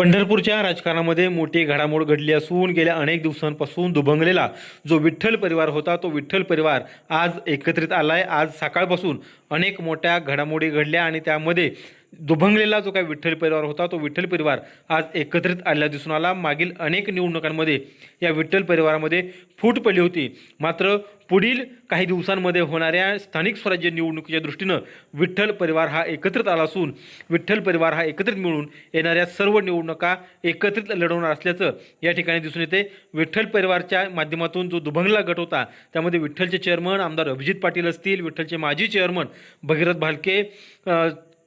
पंढरपूरच्या राजकारणामध्ये मोठी घडामोड घडली असून गेल्या अनेक दिवसांपासून दुभंगलेला जो विठ्ठल परिवार होता तो विठ्ठल परिवार आज एकत्रित आला आहे आज सकाळपासून अनेक मोठ्या घडामोडी घडल्या आणि त्यामध्ये दुभंगलेला जो काही विठ्ठल परिवार होता तो विठ्ठल परिवार आज एकत्रित आलेला दिसून आला. मागील अनेक निवडणुकांमध्ये या विठ्ठल परिवारामध्ये फूट पडली होती. मात्र पुढील काही दिवसांमध्ये होणाऱ्या स्थानिक स्वराज्य निवडणुकीच्या दृष्टीनं विठ्ठल परिवार हा एकत्रित आला असून विठ्ठल परिवार हा एकत्रित मिळून येणाऱ्या सर्व निवडणुका एकत्रित लढवणार असल्याचं या ठिकाणी दिसून येते. विठ्ठल परिवारच्या माध्यमातून जो दुभंगला गट होता त्यामध्ये विठ्ठलचे चेअरमन आमदार अभिजित पाटील असतील विठ्ठलचे माजी चेअरमन भगीरथ भालके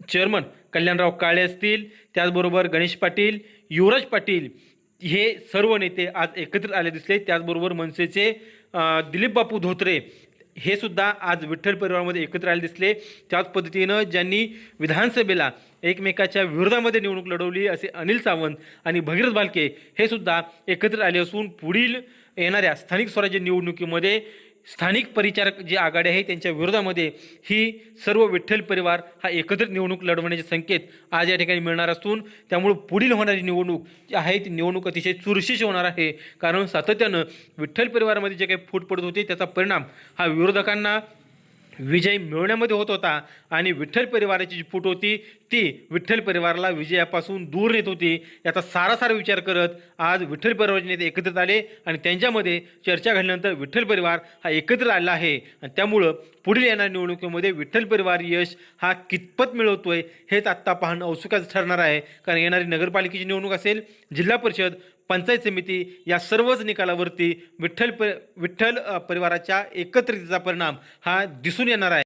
चेअरमन कल्याणराव काळे असतील त्याचबरोबर गणेश पाटील युवराज पाटील हे सर्व नेते आज एकत्रित आले दिसले. त्याचबरोबर मनसेचे दिलीप बापू धोत्रे हे सुद्धा आज विठ्ठल परिवारामध्ये एकत्र आले दिसले. त्याच पद्धतीनं ज्यांनी विधानसभेला एकमेकाच्या विरोधामध्ये निवडणूक लढवली असे अनिल सावंत आणि भगीरथ बालके हे सुद्धा एकत्र आले असून पुढील येणाऱ्या स्थानिक स्वराज्य निवडणुकीमध्ये स्थानिक परिचारक जी आघाडी आहे त्यांच्या विरोधामध्ये ही सर्व विठ्ठल परिवार हा एकत्रित निवडणूक लढवण्याचे संकेत आज या ठिकाणी मिळणार असून त्यामुळे पुढील होणारी निवडणूक जी आहे ती निवडणूक अतिशय चुरशीची होणार आहे. कारण सातत्यानं विठ्ठल परिवारामध्ये जे काही फूट पडत होते त्याचा परिणाम हा विरोधकांना विजय मिळवण्यामध्ये होत होता आणि विठ्ठल परिवाराची जी फूट होती ती विठ्ठल परिवाराला विजयापासून दूर नेत होती. याचा सारासार विचार करत आज विठ्ठल परिवाराचे नेते एकत्रित आले आणि त्यांच्यामध्ये चर्चा घडल्यानंतर विठ्ठल परिवार हा एकत्र आला आहे. आणि त्यामुळं पुढील येणाऱ्या निवडणुकीमध्ये विठ्ठल परिवार यश हा कितपत मिळवतोय हेच आत्ता पाहणं औत्सुकाचं ठरणार आहे. कारण येणारी नगरपालिकेची निवडणूक असेल जिल्हा परिषद पंचायत समिती या सर्वच निकालावरती विठ्ठल प विठ्ठल परिवाराच्या एकत्रिततेचा परिणाम हा दिसून येणार आहे.